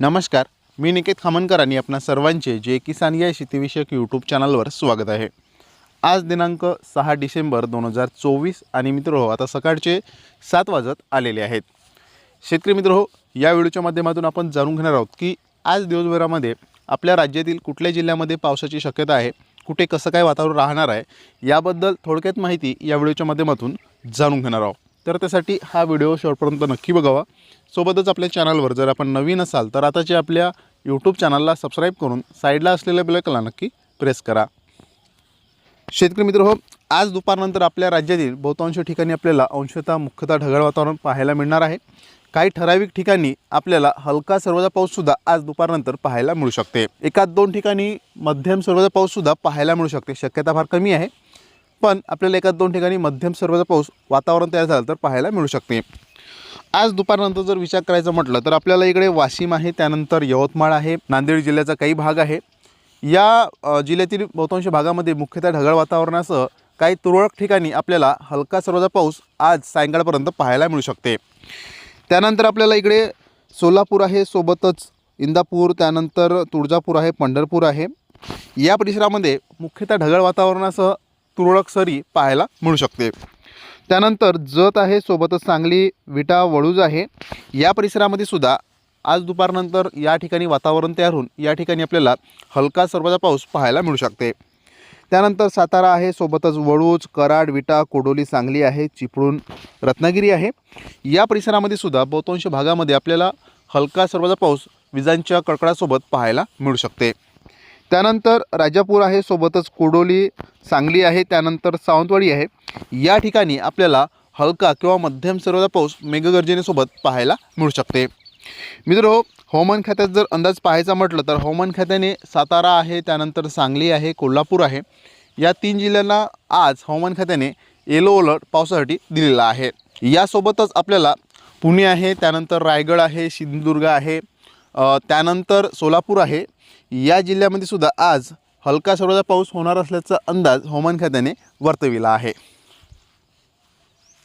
नमस्कार मी निकेत खामनकर आणि आपणा सर्वांचे जे किसान या शेतीविषयक यूट्यूब चॅनलवर स्वागत आहे. आज दिनांक सहा डिसेंबर दोन हजार चोवीस आणि मित्र हो आता सकाळचे सात वाजत आलेले आहेत. शेतकरी मित्र हो या व्हिडिओच्या माध्यमातून आपण जाणून घेणार आहोत की आज दिवसभरामध्ये आपल्या राज्यातील कुठल्या जिल्ह्यामध्ये पावसाची शक्यता आहे कुठे कसं काय वातावरण राहणार आहे याबद्दल थोडक्यात माहिती या व्हिडिओच्या माध्यमातून जाणून घेणार आहोत. तर त्यासाठी हा व्हिडिओ शेवटपर्यंत नक्की बघावा. सोबतच आपल्या चॅनलवर जर आपण नवीन असाल तर आताच्या आपल्या यूट्यूब चॅनलला सबस्क्राईब करून साईडला असलेल्या बेलकला नक्की प्रेस करा. शेतकरी मित्र हो आज दुपारनंतर आपल्या राज्यातील बहुतांश ठिकाणी आपल्याला अंशतः मुख्यतः ढगाळ वातावरण पाहायला मिळणार आहे. काही ठराविक ठिकाणी आपल्याला हलका सर्वदा पाऊससुद्धा आज दुपारनंतर पाहायला मिळू शकते. एकाच दोन ठिकाणी मध्यम सर्वदा पाऊससुद्धा पाहायला मिळू शकते. शक्यता फार कमी आहे. पण आपल्याला एकाच दोन ठिकाणी मध्यम स्वरूपाचा पाऊस वातावरण तयार झालं तर पाहायला मिळू शकते. आज दुपारनंतर जर विचार करायचा म्हटलं तर आपल्याला इकडे वाशिम आहे त्यानंतर यवतमाळ आहे नांदेड जिल्ह्याचा काही भाग आहे. या जिल्ह्यातील बहुतांश भागामध्ये मुख्यतः ढगाळ वातावरणासह काही तुरळक ठिकाणी आपल्याला हलका सर्वदा पाऊस आज सायंकाळपर्यंत पाहायला मिळू शकते. त्यानंतर आपल्याला इकडे सोलापूर आहे सोबतच इंदापूर त्यानंतर तुळजापूर आहे पंढरपूर आहे. या परिसरामध्ये मुख्यतः ढगाळ वातावरणासह तुरळक सरी पाहायला मिळू शकते. त्यानंतर जत आहे सोबतच सांगली विटा वळूज आहे. या परिसरामध्ये सुद्धा आज दुपारनंतर या ठिकाणी वातावरण तयार होऊन या ठिकाणी आपल्याला हलका सर्वदा पाऊस पाहायला मिळू शकते. त्यानंतर सातारा आहे सोबतच वळूज कराड विटा कोडोली सांगली आहे चिपळूण रत्नागिरी आहे. या परिसरामध्ये सुद्धा बहुतांश भागामध्ये आपल्याला हलका सर्वदा पाऊस विजांच्या कडकडासोबत पाहायला मिळू शकते. त्यानंतर राजापूर आहे सोबतच कोडोली सांगली आहे त्यानंतर सावंतवाडी आहे. या ठिकाणी आपल्याला हलका किंवा मध्यम सर्वदा पाऊस मेघगर्जनेसोबत पाहायला मिळू शकते. मित्र हवामान खात्यात जर अंदाज पाहायचा म्हटलं तर हवामान खात्याने सातारा आहे त्यानंतर सांगली आहे कोल्हापूर आहे. या तीन जिल्ह्यांना आज हवामान खात्याने येलो अलर्ट पावसासाठी दिलेला आहे. यासोबतच आपल्याला पुणे आहे त्यानंतर रायगड आहे सिंधुदुर्ग आहे त्यानंतर सोलापूर आहे. या जिल्ह्यामध्ये सुद्धा आज हलका सर्वदा पाऊस होणार असल्याचा अंदाज हवामान खात्याने वर्तविला आहे.